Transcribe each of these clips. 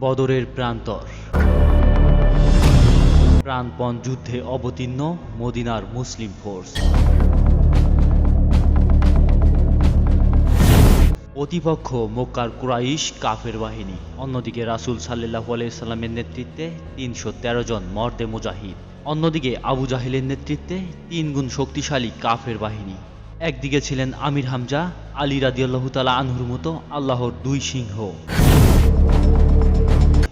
বদরের প্রান্তর। প্রাণপণ যুদ্ধে অবতীর্ণ মদিনার মুসলিম ফোর্স। প্রতিপক্ষ মক্কার কুরাইশ কাফের বাহিনী। অন্যদিকে রাসূল সাল্লাহ সাল্লামের নেতৃত্বে তিনশো তেরো জন মর্দে মুজাহিদ। অন্যদিকে আবু জাহিলের নেতৃত্বে তিন গুণ শক্তিশালী কাফের বাহিনী। একদিকে ছিলেন আমির হামজা, আলী রাদিয়াল্লাহ তালা আনহুর মতো আল্লাহর দুই সিংহ।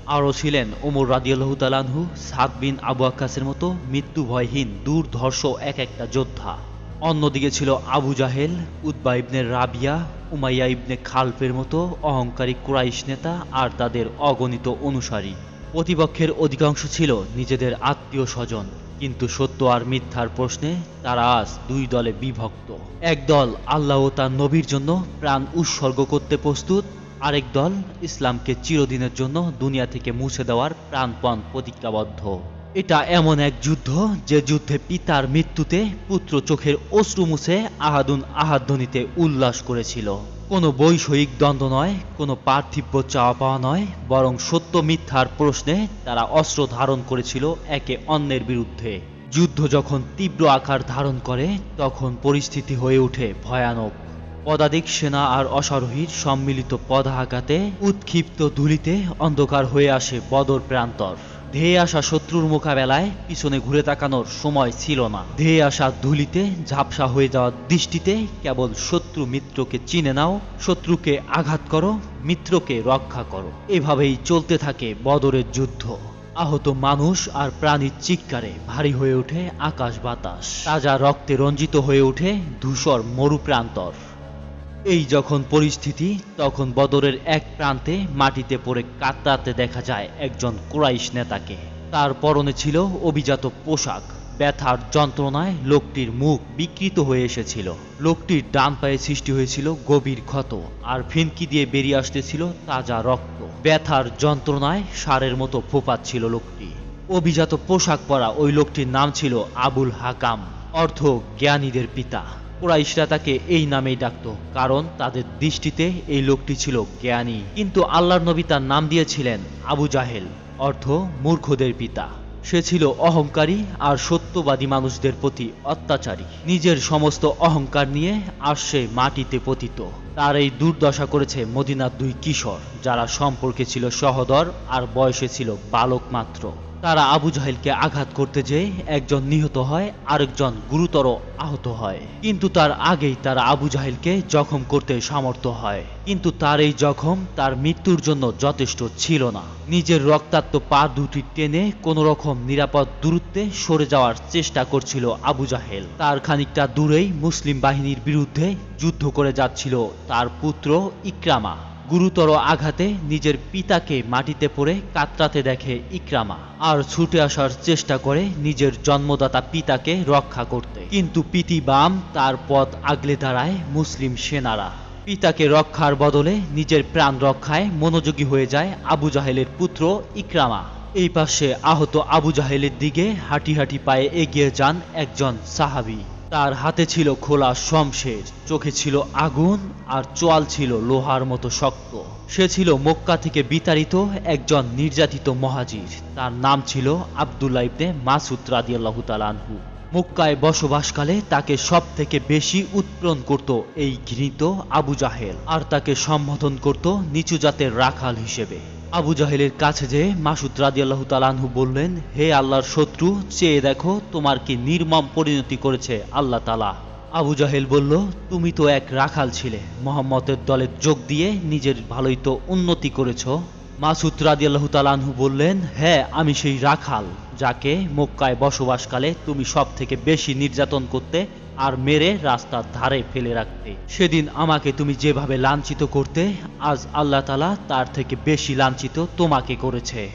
আরও ছিলেন ওমর রাদিয়াল্লাহ তালানহু সাদ বিন আবু আক্কাসের মতো মৃত্যু ভয়হীন দূরধর্ষ এক একটা যোদ্ধা। অন্যদিকে ছিল আবু জাহেল উদ্বা ইবনে রাবিয়া, উমাইয়া ইবনে খালফের মতো অহংকারী কুরাইশ নেতা আর তাদের অগণিত অনুসারী। প্রতিপক্ষের অধিকাংশ ছিল নিজেদের আত্মীয় স্বজন, কিন্তু সত্য আর মিথ্যার প্রশ্নে তারা আজ দুই দলে বিভক্ত। এক দল আল্লাহ ও তার নবীর জন্য প্রাণ উৎসর্গ করতে প্রস্তুত আরেক দল ইসলামকে চিরদিনের জন্য দুনিয়া থেকে মুছে দেওয়ার প্রাণপণ প্রতিজ্ঞাবদ্ধ। এটা এমন এক যুদ্ধ যে যুদ্ধে পিতার মৃত্যুতে পুত্র চোখের অশ্রু মুছে আহাদুন আহাধ্বনিতে উল্লাস করেছিল। কোনো বৈষয়িক দ্বন্দ্ব নয়, কোনো পার্থিব্য চাওয়া পাওয়া নয়, বরং সত্য মিথ্যার প্রশ্নে তারা অস্ত্র ধারণ করেছিল একে অন্যের বিরুদ্ধে। যুদ্ধ যখন তীব্র আকার ধারণ করে, তখন পরিস্থিতি হয়ে ওঠে ভয়ানক। পদাধিক সেনা আর অশ্বারোহীর সম্মিলিত পদাঘাতে উৎক্ষিপ্ত ধুলিতে অন্ধকার হয়ে আসে বদর প্রান্তর। ধেয়ে আসা শত্রুর মোকাবেলায় পিছনে ঘুরে তাকানোর সময় ছিল না। ধেয়ে আসা ধুলিতে ঝাপসা হয়ে যাওয়ার দৃষ্টিতে কেবল শত্রু মিত্রকে চিনে নাও, শত্রুকে আঘাত করো, মিত্রকে রক্ষা করো। এভাবেই চলতে থাকে বদরের যুদ্ধ। আহত মানুষ আর প্রাণীর চিৎকারে ভারী হয়ে ওঠে আকাশ বাতাস। তাজা রক্তে রঞ্জিত হয়ে ওঠে ধূসর মরুপ্রান্তর। এই যখন পরিস্থিতি, তখন বদরের এক প্রান্তে মাটিতে পড়ে কাতরাতে দেখা যায় একজন কুরাইশ নেতাকে। তার পরনে ছিল অভিজাত পোশাক। ব্যথার যন্ত্রণায় লোকটির মুখ বিকৃত হয়ে এসেছিল। লোকটির ডান পায়ে সৃষ্টি হয়েছিল গভীর ক্ষত আর ফিনকি দিয়ে বেরিয়ে আসতেছিল তাজা রক্ত। ব্যথার যন্ত্রণায় সারের মতো ফোপাচ্ছিল লোকটি। অভিজাত পোশাক পরা ওই লোকটির নাম ছিল আবুল হাকাম অর্থ জ্ঞানীদের পিতা। কুরাইশরা তাকে এই নামেই ডাকত, কারণ তাদের দৃষ্টিতে এই লোকটি ছিল জ্ঞানী। কিন্তু আল্লাহর নবী তার নাম দিয়েছিলেন আবু জাহেল, অর্থ মূর্খদের পিতা। সে ছিল অহংকারী আর সত্যবাদী মানুষদের প্রতি অত্যাচারী। নিজের সমস্ত অহংকার নিয়ে আসছে মাটিতে পতিত। তার এই দুর্দশা করেছে মদিনার দুই কিশোর, যারা সম্পর্কে ছিল সহদর আর বয়সে ছিল বালক মাত্র। তারা আবু জাহেলকে আঘাত করতে যেয়ে একজন নিহত হয়, আরেকজন গুরুতর আহত হয়। কিন্তু তার আগেই তারা আবু জাহেলকে জখম করতে সামর্থ্য হয়। কিন্তু তার এই জখম তার মৃত্যুর জন্য যথেষ্ট ছিল না। নিজের রক্তাক্ত পা দুটি টেনে কোনো রকম নিরাপদ দূরত্বে সরে যাওয়ার চেষ্টা করছিল আবু জাহেল। তার খানিকটা দূরেই মুসলিম বাহিনীর বিরুদ্ধে যুদ্ধ করে যাচ্ছিল তার পুত্র ইকরামা। গুরুতর আঘাতে নিজের পিতাকে মাটিতে পড়ে কাতরাতে দেখে ইকরামা। আর ছুটে আসার চেষ্টা করে নিজের জন্মদাতা পিতাকে রক্ষা করতে। কিন্তু পিতি বাম তার পথ আগলে দাঁড়ায় মুসলিম সেনারা। পিতাকে রক্ষার বদলে নিজের প্রাণ রক্ষায় মনোযোগী হয়ে যায় আবু জাহেলের পুত্র ইকরামা। এই পাশে আহত আবু জাহেলের দিকে হাঁটি হাঁটি পায়ে এগিয়ে যান একজন সাহাবি। তার হাতে ছিল খোলা শমশের। চোখে ছিল আগুন আর চোয়াল ছিল লোহার মতো শক্ত। সে ছিল মক্কা থেকে বিতাড়িত একজন নির্যাতিত মহাজির। তার নাম ছিল আবদুল্লাহ ইবনে মাসুদ রাদিয়াল্লাহু তাআলাহু মক্কায় বসবাসকালে তাকে সব থেকে বেশি উৎপ্রণ করত এই ঘৃণিত আবু জাহেল। আর তাকে সম্বোধন করত নিচু জাতের রাখাল হিসেবে। আবু জাহেলের কাছে যে মাসুদ রাদিয়াল্লাহ তালানহু বললেন, হে আল্লাহর শত্রু, চেয়ে দেখো তোমার কি নির্মম পরিণতি করেছে আল্লাহ তালা আবু জাহেল বলল, তুমি তো এক রাখাল ছিলে, মোহাম্মদের দলে যোগ দিয়ে নিজের ভালোই তো উন্নতি করেছ। মাসুদ রাদিয়াল্লাহু তালানহু বললেন হ্যাঁ আমি সেই রাখাল, যাকে মক্কায় বসবাসকালে তুমি সব থেকে বেশি নির্যাতন করতে আর মেরে রাস্তার ধারে ফেলে রাখতে। সেদিন আমাকে তুমি যেভাবে লাঞ্ছিত করতে, আজ আল্লাহ তালা তার থেকে বেশি লাঞ্ছিত তোমাকে করেছে।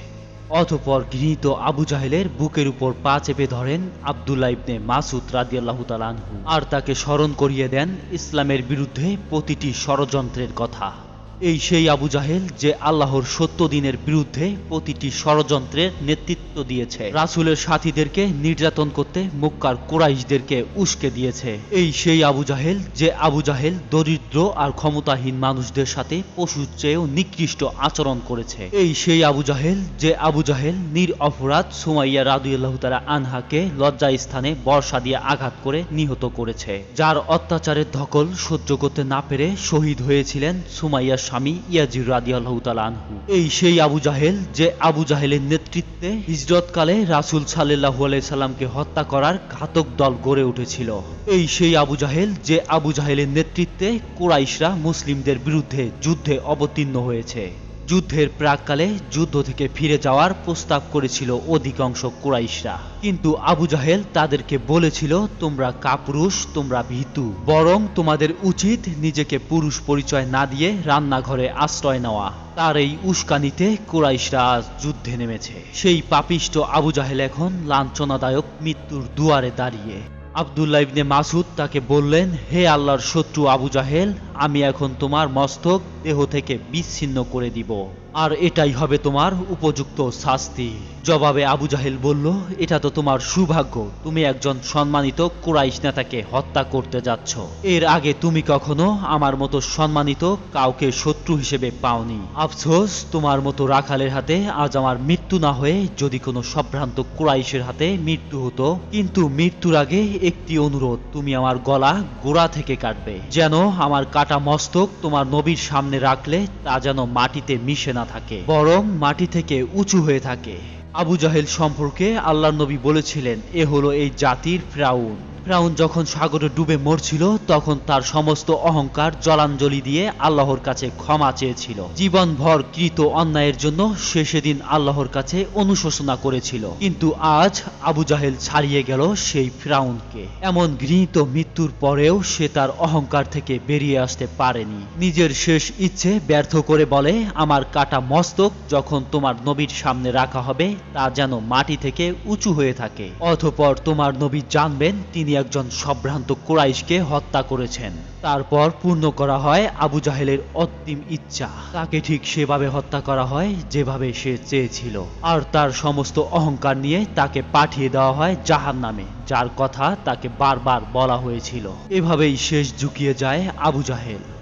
অতপর গৃহীত আবু জাহেলের বুকের উপর পা চেপে ধরেন আবদুল্লাহ ইবনে মাসুদ রাদিয়াল্লাহু তালানহু আর তাকে স্মরণ করিয়ে দেন ইসলামের বিরুদ্ধে প্রতিটি ষড়যন্ত্রের কথা। এই সেই আবু জাহেল যে আল্লাহর সত্য দিনের বিরুদ্ধে প্রতিটি ষড়যন্ত্রের নেতৃত্ব দিয়েছে। রাসূলের সাথীদেরকে নির্যাতন করতে মক্কার কোরাইশদেরকে উস্কে দিয়েছে। এই সেই আবু জাহেল যে আবু জাহেল দরিদ্র আর ক্ষমতাহীন মানুষদের সাথে পশুর চেয়েও নিকৃষ্ট আচরণ করেছে। এই সেই আবু জাহেল যে আবু জাহেল নির অপরাধ সুমাইয়া রাদুল্লাহ তারা আনহাকে লজ্জা স্থানে বর্ষা দিয়ে আঘাত করে নিহত করেছে। যার অত্যাচারের ধকল সহ্য করতে না পেরে শহীদ হয়েছিলেন সুমাইয়ার স্বামী ইয়াজির তাআলা আনহু। এই সেই আবু জাহেল যে আবু জাহেলের নেতৃত্বে হিজরতকালে রাসুল সাল্লাহু আলাই সাল্লামকে হত্যা করার ঘাতক দল গড়ে উঠেছিল। এই সেই আবু জাহেল যে আবু জাহেলের নেতৃত্বে কোরাইশরা মুসলিমদের বিরুদ্ধে যুদ্ধে অবতীর্ণ হয়েছে। যুদ্ধের প্রাককালে যুদ্ধ থেকে ফিরে যাওয়ার প্রস্তাব করেছিল অধিকাংশ কুরাইশরা। কিন্তু আবু জাহেল তাদেরকে বলেছিল, তোমরা কাপুরুষ, তোমরা ভীতু। বরং তোমাদের উচিত নিজেকে পুরুষ পরিচয় না দিয়ে রান্নাঘরে আশ্রয় নেওয়া। তার এই উস্কানিতে কুরাইশরা যুদ্ধে নেমেছে। সেই পাপিষ্ট আবু জাহেল এখন লাঞ্ছনাদায়ক মৃত্যুর দুয়ারে দাঁড়িয়ে। আবদুল্লাহ ইবনে মাসুদ তাকে বললেন, হে আল্লাহর শত্রু আবু জাহেল আমি এখন তোমার মস্তক দেহ থেকে বিচ্ছিন্ন করে দিব। আর এটাই হবে তোমার উপযুক্ত শাস্তি। জবাবে আবু জাহেল বলল, এটা তো তোমার সৌভাগ্য। তুমি একজন সম্মানিত কুরাইশ নেতাকে হত্যা করতে যাচ্ছ। এর আগে তুমি কখনো আমার মতো সম্মানিত কাউকে শত্রু হিসেবে পাওনি। আফসোস, তোমার মতো রাখালের হাতে আজ আমার মৃত্যু না হয়ে যদি কোনো সম্ভ্রান্ত কুরাইশের হাতে মৃত্যু হতো। কিন্তু মৃত্যুর আগে একটি অনুরোধ, তুমি আমার গলা গোড়া থেকে কাটবে। যেন আমার কাটা মস্তক তোমার নবীর সামনে রাখলে তা যেন মাটিতে মিশে না থাকে, বরং মাটি থেকে উঁচু হয়ে থাকে। আবু জাহেল সম্পর্কে আল্লাহ নবী বলেছিলেন, এ হলো এই জাতির ফ্রাউন। ফ্রাউন যখন সাগরে ডুবে মরছিল, তখন তার সমস্ত অহংকার জলাঞ্জলি দিয়ে আল্লাহর কাছে ক্ষমা চেয়েছিল। জীবনভর কৃত অন্যায়ের জন্য সে সেদিন আল্লাহর কাছে অনুশোচনা করেছিল। কিন্তু আজ আবু জাহেল ছাড়িয়ে গেল সেই ফ্রাউনকে এমন ঘৃণিত মৃত্যুর পরেও সে তার অহংকার থেকে বেরিয়ে আসতে পারেনি। নিজের শেষ ইচ্ছে ব্যর্থ করে বলে, আমার কাটা মস্তক যখন তোমার নবীর সামনে রাখা হবে, তা যেন মাটি থেকে উঁচু হয়ে থাকে। অথপর তোমার নবী জানবেন তিনি একজন সম্ভ্রান্ত কোরাইশকে হত্যা করেছেন। তারপর পূর্ণ করা হয় আবু জাহেলের অন্তিম ইচ্ছা। তাকে ঠিক সেভাবে হত্যা করা হয় যেভাবে সে চেয়েছিল। আর তার সমস্ত অহংকার নিয়ে তাকে পাঠিয়ে দেওয়া হয় জাহান নামে যার কথা তাকে বারবার বলা হয়েছিল। এভাবেই শেষ ঝুঁকিয়ে যায় আবু জাহেল।